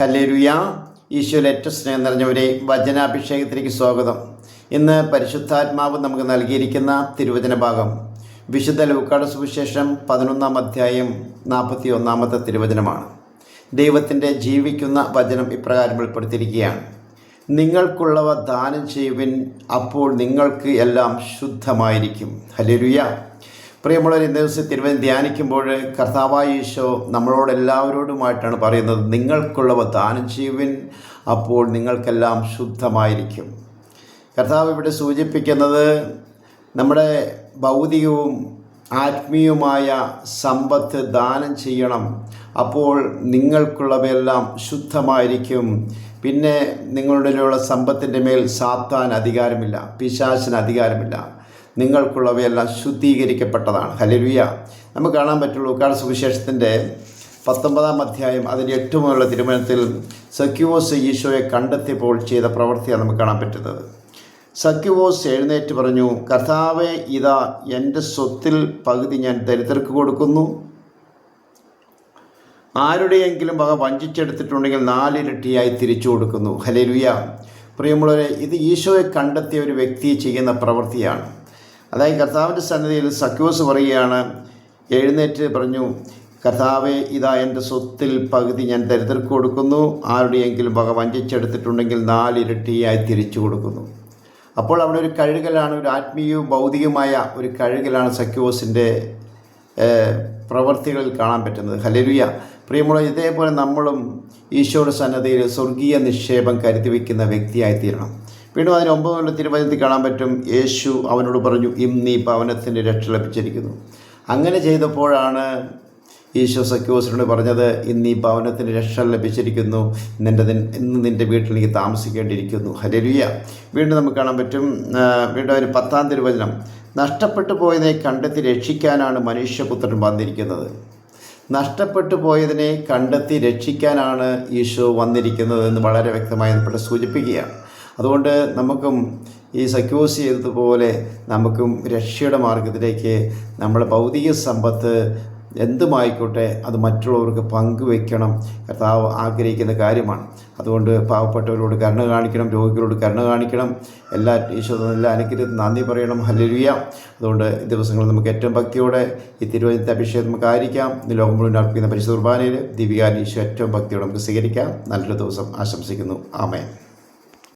Hallelujah. ഈശോയിൽ ഏറ്റവും സ്നേഹം നിറഞ്ഞവരെ വചനാഭിഷേകത്തിലേക്ക് സ്വാഗതം. ഇന്ന് പരിശുദ്ധാത്മാവ് നമുക്ക് നൽകിയിരിക്കുന്ന തിരുവചന ഭാഗം. വിശുദ്ധ ലൂക്കാട് സുവിശേഷം പതിനൊന്നാം അധ്യായം നാൽപ്പത്തി ഒന്നാമത്തെ തിരുവചനമാണ്. ദൈവത്തിന്റെ ജീവിക്കുന്ന വചനം ഇപ്രകാരം ഉൾപ്പെടുത്തിയിരിക്കുകയാണ് നിങ്ങൾക്കുള്ളവ ദാനം ചെയ്യുവിൻ അപ്പോൾ നിങ്ങൾക്ക് എല്ലാം ശുദ്ധമായിരിക്കും. ഹല്ലേലൂയ. പ്രിയമുള്ളവർ ഇന്നേ ദിവസം തിരുവനന്തപുരം ധ്യാനിക്കുമ്പോൾ കർത്താവായ ഈശോ നമ്മളോട് എല്ലാവരോടുമായിട്ടാണ് പറയുന്നത് നിങ്ങൾക്കുള്ളവ ദാനം അപ്പോൾ നിങ്ങൾക്കെല്ലാം ശുദ്ധമായിരിക്കും. കർത്താവ് ഇവിടെ സൂചിപ്പിക്കുന്നത് നമ്മുടെ ഭൗതികവും ആത്മീയവുമായ സമ്പത്ത് ദാനം ചെയ്യണം അപ്പോൾ നിങ്ങൾക്കുള്ളവയെല്ലാം ശുദ്ധമായിരിക്കും. പിന്നെ നിങ്ങളുടെയുള്ള സമ്പത്തിന്റെ മേൽ സാത്താൻ അധികാരമില്ല പിശാചിന് അധികാരമില്ല. നിങ്ങൾക്കുള്ളവയെല്ലാം ശുദ്ധീകരിക്കപ്പെട്ടതാണ്. ഹലലുയ നമുക്ക് കാണാൻ പറ്റുള്ളൂ കാല സുവിശേഷത്തിന്റെ പത്തൊമ്പതാം അധ്യായം അതിന്റെ എട്ട് മുതലുള്ള തിരുമണത്തിൽ സക്യുവോസ് ഈശോയെ കണ്ടെത്തിയപ്പോൾ ചെയ്ത പ്രവൃത്തിയാണ് നമുക്ക് കാണാൻ പറ്റുന്നത്. സക്യുവോസ് എഴുന്നേറ്റ് പറഞ്ഞു കർത്താവെ ഇതാ എന്റെ സ്വത്തിൽ പകുതി ഞാൻ ദരിദ്രർക്ക് കൊടുക്കുന്നു. ആരുടെയെങ്കിലും വക വഞ്ചിച്ചെടുത്തിട്ടുണ്ടെങ്കിൽ നാലിരട്ടിയായി തിരിച്ചു കൊടുക്കുന്നു. ഹലേലുയ പ്രിയമുള്ളവരെ ഇത് ഈശോയെ കണ്ടെത്തിയ ഒരു വ്യക്തി ചെയ്യുന്ന പ്രവൃത്തിയാണ്. അതായത് കർത്താവിന്റെ സന്നിധിയിൽ സക്യോസ് പറയുകയാണ് എഴുന്നേറ്റ് പറഞ്ഞു കർത്താവെ ഇതാ എന്റെ സ്വത്തിൽ പകുതി ഞാൻ ദരിദ്രർക്ക് കൊടുക്കുന്നു. ആരുടെയെങ്കിലും വക വഞ്ചിച്ചെടുത്തിട്ടുണ്ടെങ്കിൽ നാലിരട്ടിയായി തിരിച്ചു കൊടുക്കുന്നു. അപ്പോൾ അവിടെ ഒരു കഴുകലാണ് ഒരു ആത്മീയവും ഭൗതികമായ ഒരു കഴുകലാണ് സക്യോസിന്റെ പ്രവർത്തികളിൽ കാണാൻ പറ്റുന്നത്. ഹലരുയ പ്രിയമുള്ള ഇതേപോലെ നമ്മളും ഈശോയുടെ സന്നദ്ധയിൽ സ്വർഗീയ നിക്ഷേപം കരുതി വയ്ക്കുന്ന വ്യക്തിയായിത്തീരണം. വീണ്ടും അതിന് ഒമ്പത് കൊല്ലം തിരുവചനത്തിൽ കാണാൻ പറ്റും. യേശു അവനോട് പറഞ്ഞു ഇന്ന് നീ ഭവനത്തിന്റെ രക്ഷ ലഭിച്ചിരിക്കുന്നു. അങ്ങനെ ചെയ്തപ്പോഴാണ് ഈശോ സക്യോസിനോട് പറഞ്ഞത് ഇന്ന് ഈ ഭവനത്തിന് രക്ഷ ലഭിച്ചിരിക്കുന്നു. നിന്റെ ഇന്ന് നിന്റെ വീട്ടിൽ നീ താമസിക്കേണ്ടിയിരിക്കുന്നു. ഹരരിയ വീണ്ടും നമുക്ക് കാണാൻ പറ്റും വീണ്ടും ഒരു പത്താം തിരുവചനം. നഷ്ടപ്പെട്ടു പോയതിനെ കണ്ടെത്തി രക്ഷിക്കാനാണ് മനുഷ്യപുത്രൻ വന്നിരിക്കുന്നത്. നഷ്ടപ്പെട്ടു പോയതിനെ കണ്ടെത്തി രക്ഷിക്കാനാണ് ഈശോ വന്നിരിക്കുന്നത് എന്ന് വളരെ വ്യക്തമായി ഇവിടെ സൂചിപ്പിക്കുകയാണ്. അതുകൊണ്ട് നമുക്കും ഈ സക്യൂസ് ചെയ്തതുപോലെ നമുക്കും രക്ഷയുടെ മാർഗത്തിലേക്ക് നമ്മുടെ ഭൗതിക സമ്പത്ത് എന്തുമായിക്കോട്ടെ അത് മറ്റുള്ളവർക്ക് പങ്കുവെക്കണം. കർത്താവ് ആഗ്രഹിക്കുന്ന കാര്യമാണ്. അതുകൊണ്ട് പാവപ്പെട്ടവരോട് കരുണ കാണിക്കണം രോഗികളോട് കരുണ കാണിക്കണം. എല്ലാ ഈശോ എല്ലാ അനുഗ്രഹത്തിൽ നന്ദി പറയണം. ഹല്ലേലൂയ. അതുകൊണ്ട് ഈ ദിവസങ്ങളിൽ നമുക്ക് ഏറ്റവും ഭക്തിയോടെ ഈ തിരുവനന്തപുരത്തെ അഭിഷേകം നമുക്ക് ആയിരിക്കാം. ലോകം മുഴുവൻ അർപ്പിക്കുന്ന പരിശുദ്ധ കുർബാനയിൽ ദിവ്യാൻ ഈശോ ഏറ്റവും ഭക്തിയോടെ നമുക്ക് സ്വീകരിക്കാം. നല്ലൊരു ദിവസം ആശംസിക്കുന്നു. ആമേ